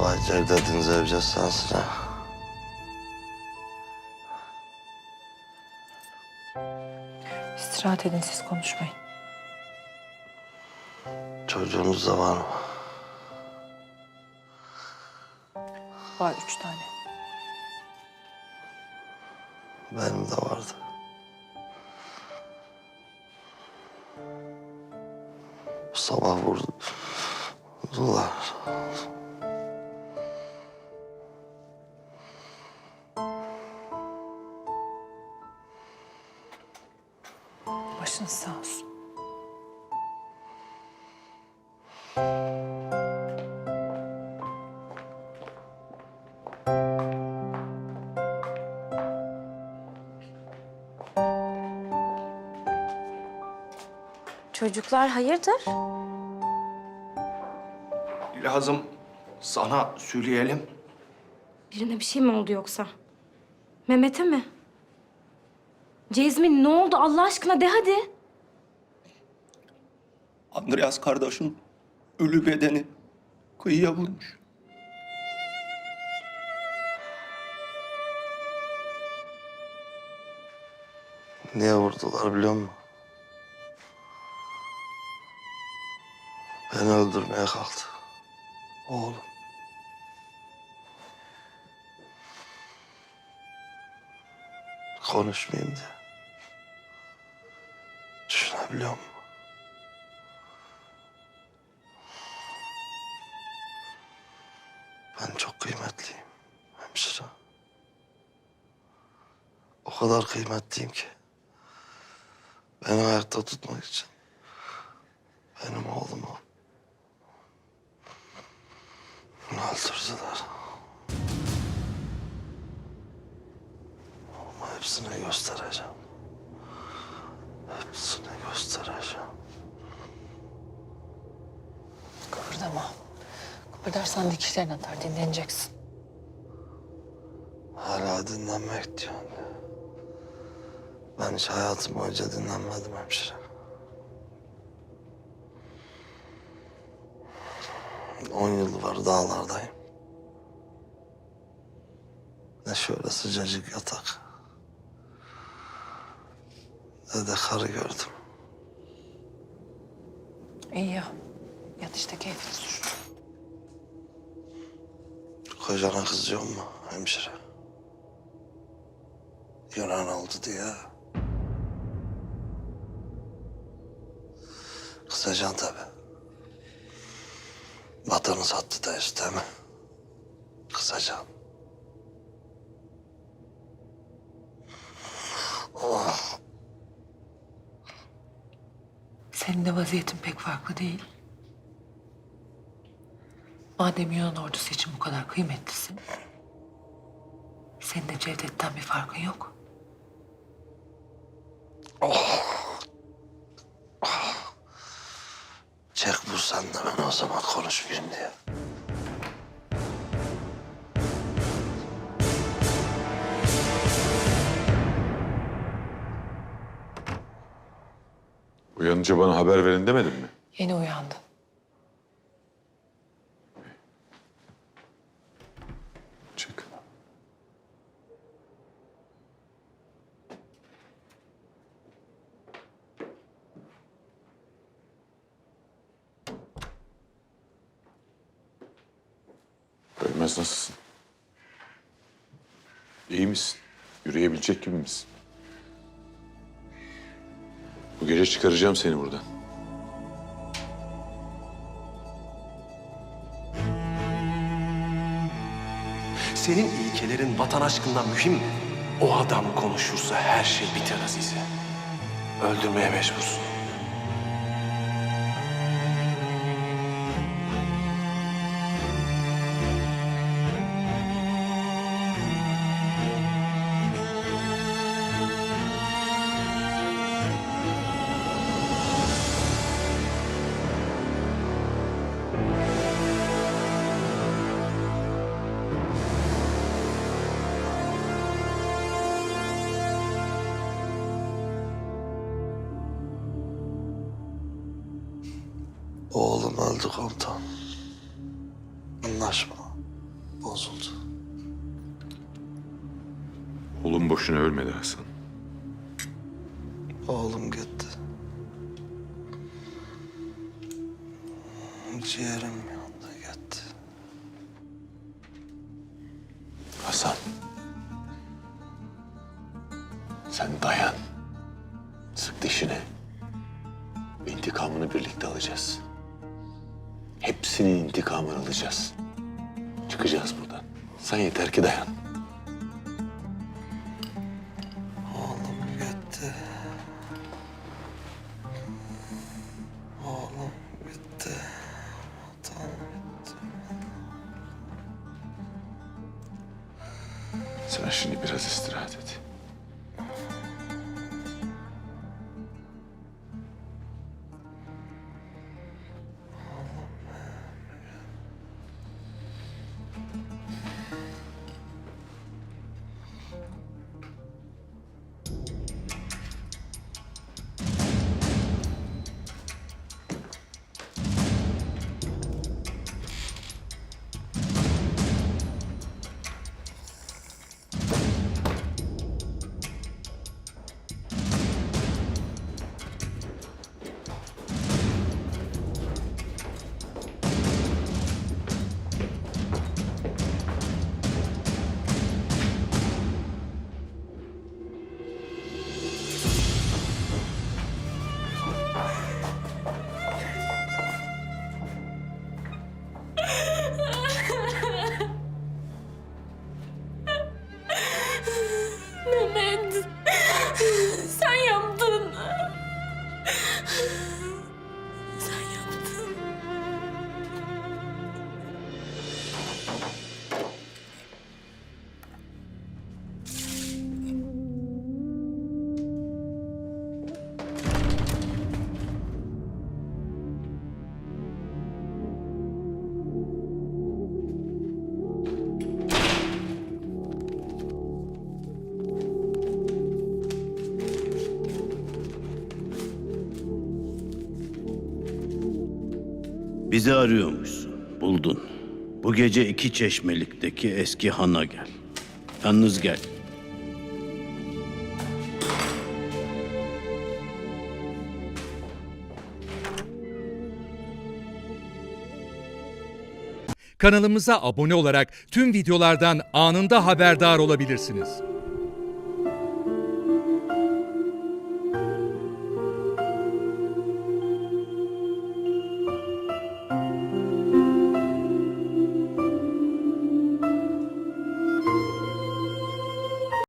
Allah Cevdet'inize evcaz sansın ha. İstirahat edin siz konuşmayın. Çocuğunuz da var mı? Var üç tane. Benim de vardı. Sabah vurdu. Vurdular. Başınız sağ olsun. Çocuklar hayırdır? Lazım sana söyleyelim. Birine bir şey mi oldu yoksa? Mehmet'e mi? Cezmin ne oldu Allah aşkına de hadi. Andreas kardeşin ölü bedeni kıyıya vurmuş. Niye vurdular biliyor musun? Beni öldürmeye kalktı. Oğlum. Konuşmayayım diye. Düşünebiliyor musun? Ben çok kıymetliyim hemşire. O kadar kıymetliyim ki. Beni ayakta tutmak için. Benim oğlumu öldürdüler. Ama hepsine göstereceğim. Hepsine göstereceğim. Kıpırdama. Kıpırdarsan dikişlerin atar dinleneceksin. Hala dinlenmek diyorsun. Ben hiç hayatım boyunca dinlenmedim hemşire. On yıl var dağlardayım. Ne şöyle sıcacık yatak. Ne de karı gördüm. İyi ya. Yat işte keyfini sür. Kocana kızıyor mu hemşire? Yunan oldu diye. Kızacaksın tabii. Vatanı sattı da isteme. Kızacaksın. Oh, Senin de vaziyetin pek farklı değil. Madem Yunan ordusu için bu kadar kıymetlisin... ...senin de Cevdet'ten bir farkın yok. çek bu sen de ben o zaman konuşmayayım diye. Uyanınca bana haber verin demedin mi? Yeni uyandı. Ölmez nasılsın? İyi misin? Yürüyebilecek gibi misin? Bu gece çıkaracağım seni buradan. Senin ilkelerin vatan aşkından mühim mi? O adam konuşursa her şey biter Azize. Öldürmeye mecbursun. Oğlum öldü komutan. Anlaşma. bozuldu. Oğlum boşuna ölmedi Hasan. Oğlum gitti. Ciğerim yandı gitti. Hasan. Sen dayan. Sık dişine. İntikamını birlikte alacağız. Hepsinin intikamını alacağız. Çıkacağız buradan. Sen yeter ki dayan. Oğlum gitti. Oğlum gitti. Vatan gitti. Sen şimdi biraz istirahat et. Bizi arıyormuşsun. Buldun. Bu gece iki çeşmelikteki eski hana gel. Yalnız gel. Kanalımıza abone olarak tüm videolardan anında haberdar olabilirsiniz.